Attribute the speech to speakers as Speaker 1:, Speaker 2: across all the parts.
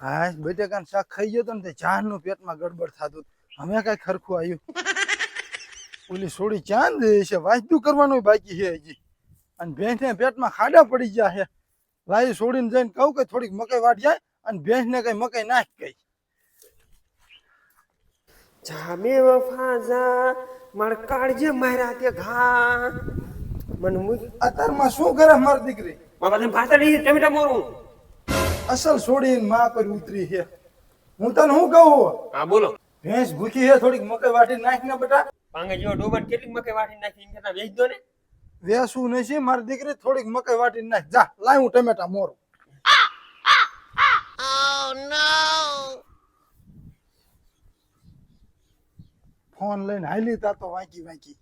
Speaker 1: હા બટેકાનું શાક ખાઈ ગયો તો ને તે ચાંદનું પેટમાં ગડબડ થતું અમે કઈ ખરખું આવ્યું ઓલી સોડી ચાંદ છે વાંચતું કરવાનું બાકી છે હજી. અને ભેંસને પેટમાં ખાડા પડી ગયા છે. લાઈ છોડીને જઈને કહું કે થોડીક મકાઈ વાટ જાય અને ભેંસને કઈ મકાઈ નાખ કઈ
Speaker 2: જામે વફા જા માર કાળજે માર્યા તે ઘા. મન મુજ
Speaker 1: અત્યારમાં શું કરે મારી દીકરી?
Speaker 2: તને પાતળી ટમેટા મોરું.
Speaker 1: અસલ છોડીને માં પર ઉતરી છે. હું તને શું કહું?
Speaker 2: હા બોલો.
Speaker 1: ભેંસ ભૂખી છે થોડીક મકાઈ વાટી નાખ ને બેટા.
Speaker 2: પાંગે જેવો ડોબર કેટલી મકે વાટી નાખી ઇન્કતા વેચ દો ને.
Speaker 1: વેસું નહીં મારી દીકરી થોડીક મકાઈ વાટી નાખ. જા લાય હું ટમેટા મોરું. ફોન લઈને હાલી તા તો વાંકી વાંકી.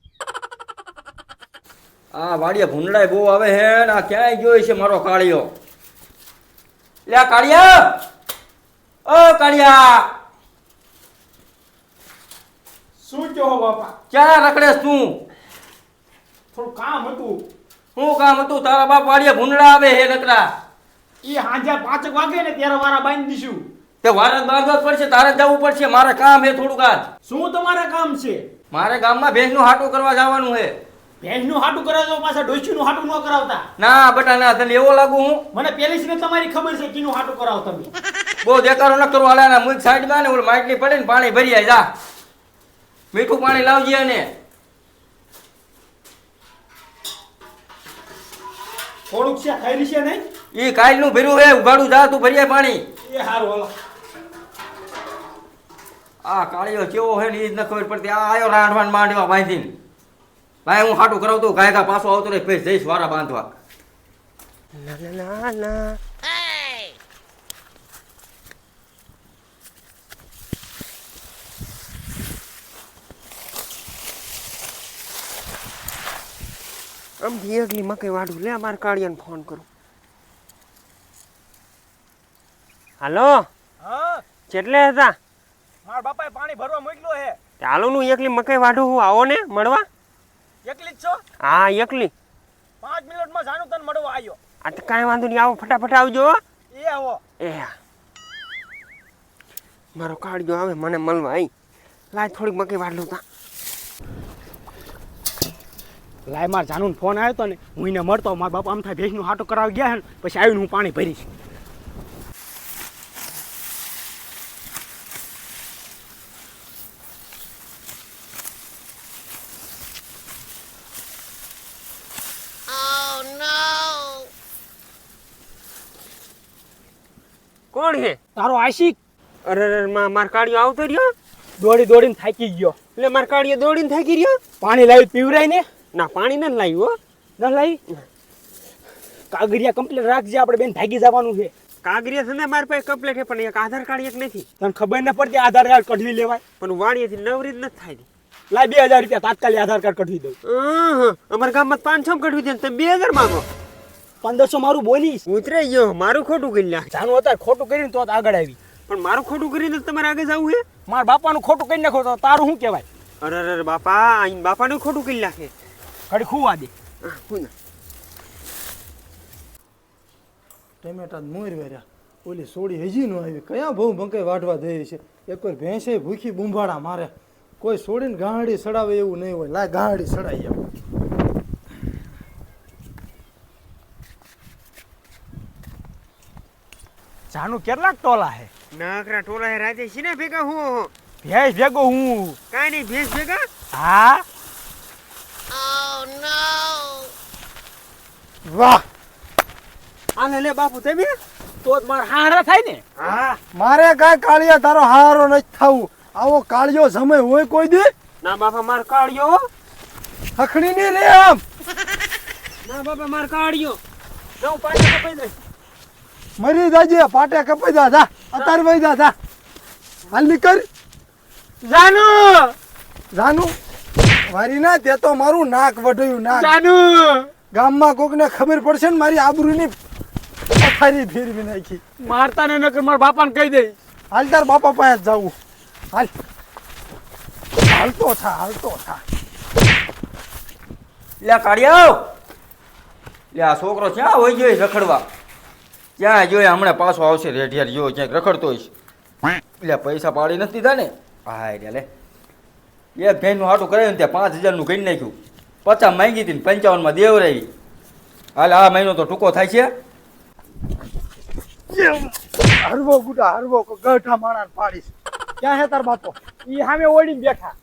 Speaker 3: આ વાડિયા ભૂંડળાય બહુ આવે હે ને આ ક્યાંય જોઈ છે મારો કાળિયો? લે કાળિયા! ઓ કાળિયા!
Speaker 4: શું કહો બાપા?
Speaker 3: ક્યાં રખડે તું?
Speaker 4: થોડું કામ હતું.
Speaker 3: શું કામ હતું? તારા બાપ વાડિયા ભૂંડળા આવે હે નકરા.
Speaker 4: એ હાંજા પાંચક વાગે ને ત્યારે વારા બાંધી દીશું.
Speaker 3: તે વારા બાંધવા પડશે તારે જવું પડશે મારે કામ હે થોડુંક આજ.
Speaker 4: શું તમારે કામ છે?
Speaker 3: મારે ગામમાં ભેંસનું હાટું કરવા જવાનું હે.
Speaker 4: ભેંસનું હાટું કરાવજો પાછા ડોશીનું હાટું ન કરાવતા.
Speaker 3: ના બેટા ના તને એવો લાગુ હું.
Speaker 4: મને પહેલી ને તમારી ખબર છે કીનું હાટું કરાવો તમે.
Speaker 3: બહુ દેકારો ન કરો હાલે મુખ સાઈડમાં ને ઓલ માટલી પડે ને પાણી ભરી આય જા. મીઠું પાણી લાવજે અને.
Speaker 4: થોડુંક છે ખાઈ છે નહીં?
Speaker 3: ઈ કાલનું ભર્યું હે ઉઘાડું જા તું ભરીએ પાણી.
Speaker 4: એ હારું હાલો.
Speaker 3: આ કાળિયો કેવો હે ને એ જ ન ખબર પડતી. આ આયો રાંધવાન માંડવા બાંધીને. ભાઈ હું હાટું કરાવતો ગાય ગા પાછો આવતો રહે પછી જઈશ વારા બાંધવા.
Speaker 2: ના ના ના ના. આમ ભેગલી મકઈ વાડું લે માર કાળિયાને ફોન કરું. હાલો?
Speaker 4: હા?
Speaker 2: કેટલે હતા?
Speaker 4: મારા બાપાએ પાણી ભરવા મોકલ્યો હે.
Speaker 2: ચાલો નું એકલી મકઈ વાઢું હું આવો ને મળવા?
Speaker 4: એકલી જ છો?
Speaker 2: હા એકલી.
Speaker 4: પાંચ મિનિટમાં જાણું તને મળવા આવ્યો
Speaker 2: આ તો કાંઈ વાંધો નહીં આવો ફટાફટ આવજો
Speaker 4: એ આવો.
Speaker 2: એ હા. મારો કાળજો આવે મને મળવા આવી લાય થોડીક મકઈ લઉં તા.
Speaker 4: લાય માર જાનુન ફોન આવ્યો તો ને હું એને મળતો મારા બાપા આમ થાય ભેંસનું હાટો કરાવી ગયા હે ને પછી આવીને હું પાણી ભરીશ.
Speaker 2: કોણ હે
Speaker 4: તારો આશિક.
Speaker 2: અરે અરે માર કાળિયો આવતો રહ્યો?
Speaker 4: દોડી દોડીને થાકી ગયો.
Speaker 2: એટલે માર કાળિયો દોડીને થાકી રહ્યો
Speaker 4: પાણી લાવી પીવરાય ને?
Speaker 2: ના પાણી ન લાવ્યું હો.
Speaker 4: ન લાવી? કાગરિયા કમ્પ્લીટ રાખજે આપણે બેન ભાગી જવાનું છે.
Speaker 2: કાગરિયા છે ને મારી પાસે કમ્પ્લેટ છે પણ એક આધાર કાર્ડ એક નથી.
Speaker 4: તને ખબર ન પડતી આધાર કાર્ડ કઢવી લેવાય?
Speaker 2: પણ વાડીએથી નવરી જ નથી થાય
Speaker 4: લાય બે હજાર રૂપિયા તાત્કાલિક આધાર કાર્ડ કઢવી દઉં.
Speaker 2: અમારા ગામમાં પાંચસો કઢવી દે તમે બે હજાર માંગો.
Speaker 4: પંદરસો મારું બોલીશ.
Speaker 2: ઉતરાઈ ગયો. મારું ખોટું કરી નાખ.
Speaker 4: જાનું અત્યારે ખોટું કરીને તો આગળ આવી.
Speaker 2: પણ મારું ખોટું કરીને તમારે આગળ જવું છે
Speaker 4: મારા બાપાનું ખોટું કરી નાખો તો તારું શું કહેવાય?
Speaker 2: અરે અરે બાપા અહીં બાપાનું ખોટું કરી નાખે.
Speaker 4: ખડી ખૂવા દે.
Speaker 1: ટમેટા મોર વેર્યા. ઓલી સોડી હજી ન આવી. કયા બહુ મકાઈ વાઢવા દે છે? એક વાર ભેંસે ભૂખી બુંભાડા મારે. કોઈ સોડીને ગાંડી સડાવે એવું નહીં હોય. લાય ગાંડી સડાઈ આવ.
Speaker 4: જાનું કેટલાક ટોલા હે?
Speaker 2: નાકરા ટોલા હે રાજે શીને ભેગા હું
Speaker 4: ભેસ ભેગો હું.
Speaker 2: કાંઈ નહીં ભેસ ભેગા?
Speaker 4: હા?
Speaker 1: વાહ.
Speaker 2: આને લે બાપુ તમે?
Speaker 4: તો જ મારા હારા થાય ને.
Speaker 2: હા.
Speaker 1: મારે કાંઈ કાળિયા તારો હારો નથી થવું. આવો કાળિયો સમય હોય કોઈ દી?
Speaker 2: ના બાપા માર કાળિયો હો.
Speaker 1: હખડી નહીં રે આમ.
Speaker 2: ના બાપા માર કાળિયો. જાઉં પાછા કપાઈ દઈશ.
Speaker 1: મરી જાજે પાટે કપાઈ જા જા અત્યારે વઈ જા જા. હાલ નીકળ.
Speaker 4: જાનુ!
Speaker 1: જાનું મારી ના તે તો મારું નાક વઢયું નાક.
Speaker 4: જાનુ!
Speaker 1: ગામમાં કોકને ખબર પડશે ને મારી આબરૂની પથારી ફેરવી નાખી.
Speaker 4: મારતા ને નકર મારા બાપાને કહી દઈ
Speaker 1: હાલ તાર બાપા પાસે જાવું હાલ. હાલતો થા હાલતો થા.
Speaker 3: લે કાળિયો લે આ છોકરો ક્યાં હોય ગયો રખડવા? ક્યાં જોઈએ હમણાં પાછો આવશે રેઢિયાર જો ક્યાંક રખડતો હોઈશ એટલે પૈસા પાડી નથી દીધા ને? હા એટલે લે. એક ભેનનું હાટું કરાવ્યું ત્યાં પાંચ હજારનું કરી નાખ્યું. પચાસ માંગી હતી ને પંચાવનમાં દેવ રહી. હાલ આ મહિનો તો ટૂંકો થાય છે.
Speaker 1: હરવો ગુડા હરવો ગઠા માણા પાડીશ. ક્યાં હે તાર બાપો?
Speaker 4: ઈ સામે ઓળીને બેઠા.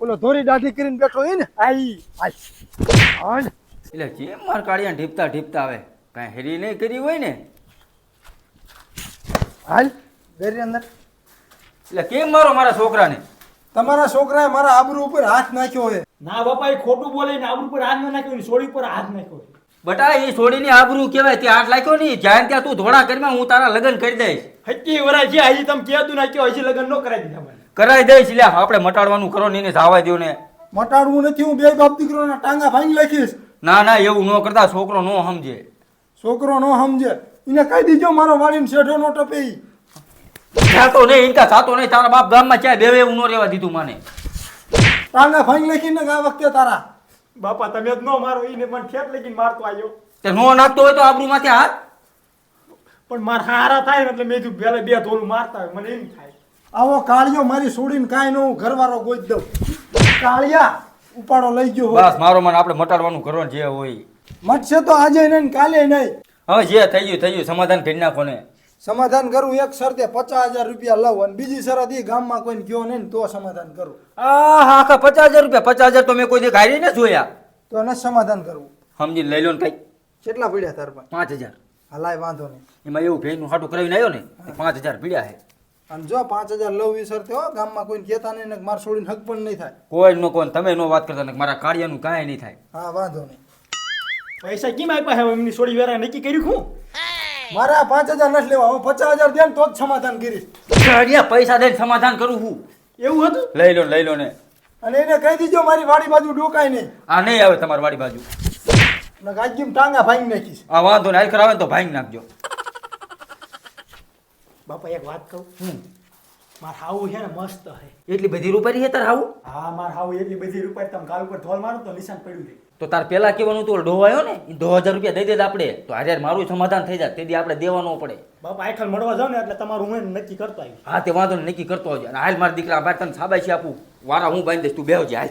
Speaker 1: ઓલો ધોરી દાઢી કરીને બેઠો હોય ને?
Speaker 4: આઈ
Speaker 1: આઈ.
Speaker 3: એટલે જેમ માર કાઢ્યા ઢીપતા ઢીપતા આવે. કાંઈ હેરી નહીં કરી હોય ને?
Speaker 1: હાલ ઘરે અંદર.
Speaker 3: એટલે કેમ મારો મારા છોકરાને?
Speaker 1: તમારા છોકરાએ મારા આબરૂ ઉપર હાથ નાખ્યો છે.
Speaker 4: ના બાપા એ ખોટું બોલે ને આબરૂ પર હાથ ના નાખ્યો ને સોડી પર હાથ નાખ્યો
Speaker 3: બટા એ છોડીને આબરૂ કહેવાય તે હાથ લાગ્યો નહીં. જ્યાં ત્યાં તું ધોળા કરીમાં હું તારા લગ્ન કરી દઈશ.
Speaker 4: હજી વરા છે હજી તમે કહેતું નાખ્યો હજી લગ્ન ન કરાવી દીધા મને.
Speaker 3: કરાવી દઈશ લે આપણે મટાડવાનું કરો ને એને જાવા દો ને.
Speaker 1: મટાડવું નથી હું બે બાપ દીકરોના ટાંગા ભાંગી લખીશ
Speaker 3: ના ના એવું ન કરતા છોકરો નો સમજે.
Speaker 1: છોકરો નો સમજે. એને કહી દીજો મારો વાળીને શેઠો નો ટપે જાતો
Speaker 3: થાતો નહીં ઇનકા જાતો નહીં તારા બાપ ગામમાં ક્યાંય બેવે એવું ન રહેવા દીધું મને.
Speaker 1: ટાંગા ફાઈન લખીને આ વખતે તારા.
Speaker 4: બાપા તમે જ ન મારો ઈને પણ ઠેપ લગીને મારતો આવ્યો
Speaker 3: તે નો નાખતો હોય તો આબરૂમાંથી હાથ?
Speaker 4: પણ માર હારા થાય એટલે મેં કીધું પહેલા બે ધોલું મારતા હોય મને એમ થાય.
Speaker 1: આવો કાળિયો મારી છોડીને કાંઈ ન હું ઘરવાળો ગોઈ દઉં. કાળિયા ઉપાડો લઈ ગયો
Speaker 3: બસ મારો મને આપણે મટાડવાનું કરવાનું જે હોય.
Speaker 1: મટશે તો આજે નહીં કાલે નહીં.
Speaker 3: હવે જે થઈ ગયું થઈ ગયું સમાધાન કરી નાખો ને.
Speaker 1: સમાધાન કરું એક શરતે પચાસ હજાર રૂપિયા લઉં અને બીજી શરત એ ગામમાં કોઈને ગયો નહીં તો સમાધાન કરું.
Speaker 3: આ હા આખા પચાસ હજાર રૂપિયા પચાસ હજાર તો મેં કોઈ દેખાડી ને જોયા.
Speaker 1: તો એને સમાધાન કરવું
Speaker 3: સમજી લઈ લો ને કઈ
Speaker 1: કેટલા પડ્યા તાર પાસે?
Speaker 3: પાંચ હજાર.
Speaker 1: હલાય વાંધો નહીં.
Speaker 3: એમાં એવું ભેજનું હાટું કરાવીને આવ્યો ને પાંચ હજાર પીડ્યા છે.
Speaker 1: અને જો પાંચ હજાર લઉં એ હો ગામમાં કોઈને કહેતા નહીં ને માર છોડીને હક પણ નહીં થાય.
Speaker 3: કોઈ નો કોઈ તમે નો વાત કરતા ને મારા કાર્યનું કાંઈ નહીં થાય.
Speaker 1: હા વાંધો નહીં.
Speaker 4: પૈસા કેમ આપ્યા હે એમની સોડી વેરા નક્કી કર્યું હું?
Speaker 1: મારા પાંચ હજાર નથી લેવા. હું પચાસ હજાર દે ને તો જ સમાધાન કરીશ.
Speaker 3: અડિયા પૈસા દઈને સમાધાન કરું હું.
Speaker 4: એવું હતું?
Speaker 3: લઈ લો લઈ લો ને.
Speaker 1: અને એને કહી દીજો મારી વાડી બાજુ ડોકાય નહીં.
Speaker 3: આ નહીં આવે તમારી વાડી બાજુ.
Speaker 1: ને ગાજીમ ટાંગા ભાંગી નાખીશ.
Speaker 3: આ વાંધો ને હાલ કરાવે તો ભાંગી નાખજો.
Speaker 4: બાપા એક વાત કહું? માર હાવું છે ને મસ્ત હે
Speaker 3: એટલી બધી રૂપારી છે તાર આવું
Speaker 4: હા માર હાવું એટલી બધી રૂપારી તમે ગાલ ઉપર ધોલ મારો તો નિશાન પડ્યું છે.
Speaker 3: તો તાર પેલા કેવાનું તું ડો આવ્યો ને એ દો હજાર રૂપિયા દઈ દે આપણે. તો હારે મારું સમાધાન થઈ જાય તેથી આપણે દેવાનું પડે.
Speaker 4: બાપા આખલ મળવા જાવ ને એટલે તમારું હું નક્કી કરતો આવી
Speaker 3: હા તે વાંધો નહીં, નક્કી કરતો હોય અને હાલ મારા દીકરા ભાઈ તને છે આપું. વારા હું બાંધી દઈશ તું બેહજે હાલ.